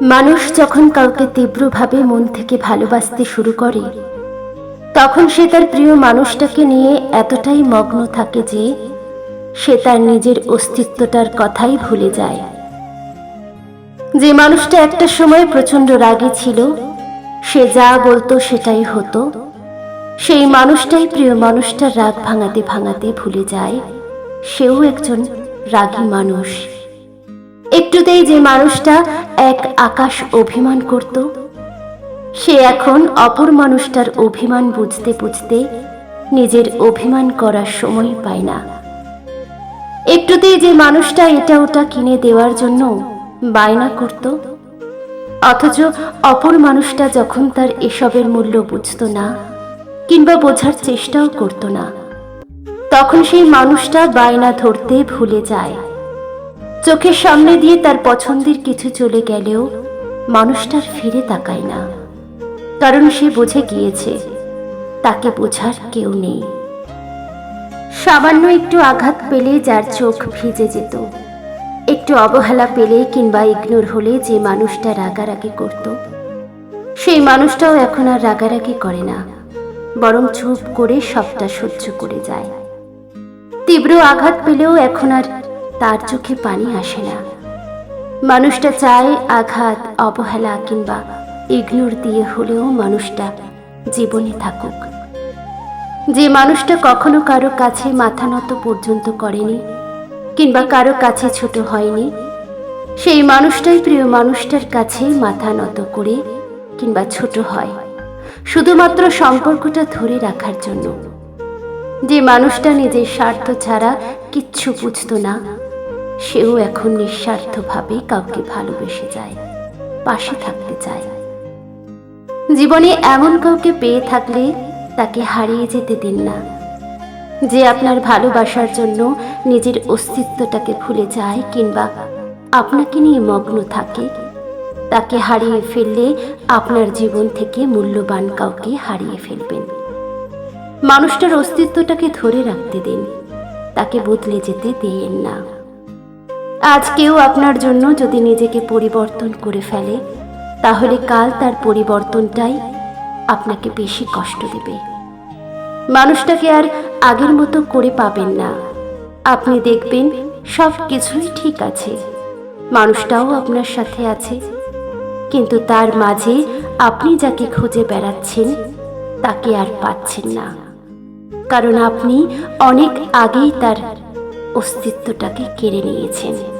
মানুষ যখন কাউকে তীব্রভাবে মন থেকে ভালোবাসতে শুরু করে, তখন সে তার প্রিয় মানুষটাকে নিয়ে এতটাই মগ্ন থাকে যে সে তার নিজের অস্তিত্বটার কথাই ভুলে যায়। যে মানুষটা একটা সময় প্রচণ্ড রাগী ছিল, সে যা বলতো সেটাই হতো, সেই মানুষটাই প্রিয় মানুষটার রাগ ভাঙাতে ভাঙাতে ভুলে যায়, সেও একজন রাগী মানুষ। একটুতেই যে মানুষটা এক আকাশ অভিমান করত। সে এখন অপর মানুষটার অভিমান বুঝতে বুঝতে নিজের অভিমান করার সময় পায় না। একটুতেই যে মানুষটা এটা ওটা কিনে দেওয়ার জন্য বায়না করত। অথচ অপর মানুষটা যখন তার এসবের মূল্য বুঝতো না কিংবা বোঝার চেষ্টাও করতো না, তখন সেই মানুষটা বায়না ধরতে ভুলে যায়। চোখের সামনে দিয়ে তার পছন্দের কিছু চলে গেলেও মানুষটার ফিরে তাকায় না। কারণ সে বুঝে গিয়েছে, তাকে বোঝার কেউ নেই। সামান্য একটু আঘাত পেলে যার চোখ ভিজে যেত। একটু অবহেলা পেলে কিংবা ইগনোর হলে যে মানুষটা রাগারাগি করত, সেই মানুষটাও এখন আর রাগারাগি করে না, বরং চুপ করে সবটা সহ্য করে যায়। তীব্র আঘাত পেলেও এখন আর তার চোখে পানি আসে না। মানুষটা চায় আঘাত, অবহেলা কিংবা ইগনোর দিয়ে হলেও মানুষটা জীবনে থাকুক। যে মানুষটা কখনো কারও কাছে মাথা নত পর্যন্ত করেনি কিংবা কারও কাছে ছোট হয়নি, সেই মানুষটাই প্রিয় মানুষটার কাছে মাথা নত করে কিংবা ছোট হয়। শুধুমাত্র সম্পর্কটা ধরে রাখার জন্য। যে মানুষটা নিজের স্বার্থ ছাড়া কিচ্ছু বুঝতো না সেও এখন নিঃস্বার্থভাবে কাউকে ভালোবেসে যায়, পাশে থাকতে চায়। জীবনে এমন কাউকে পেয়ে থাকলে তাকে হারিয়ে যেতে দিন না। যে আপনার ভালোবাসার জন্য নিজের অস্তিত্বটাকে ভুলে যায় কিংবা আপনাকে নিয়ে মগ্ন থাকে, তাকে হারিয়ে ফেললে আপনার জীবন থেকে মূল্যবান কাউকে হারিয়ে ফেলবেন। মানুষটার অস্তিত্বটাকে ধরে রাখতে দিন, তাকে বদলে যেতে দিয়েন না। আজ কেউ আপনার জন্য যদি নিজেকে পরিবর্তন করে ফেলে, তাহলে কাল তার পরিবর্তনটাই আপনাকে বেশি কষ্ট দেবে। মানুষটাকে আর আগের মতো করে পাবেন না। আপনি দেখবেন সব কিছুই ঠিক আছে। মানুষটাও আপনার সাথে আছে। কিন্তু তার মাঝে আপনি যাকে খুঁজে বেড়াচ্ছেন, তাকে আর পাচ্ছেন না। কারণ আপনি অনেক আগেই তার অস্তিত্বটাকে কেড়ে নিয়েছেন।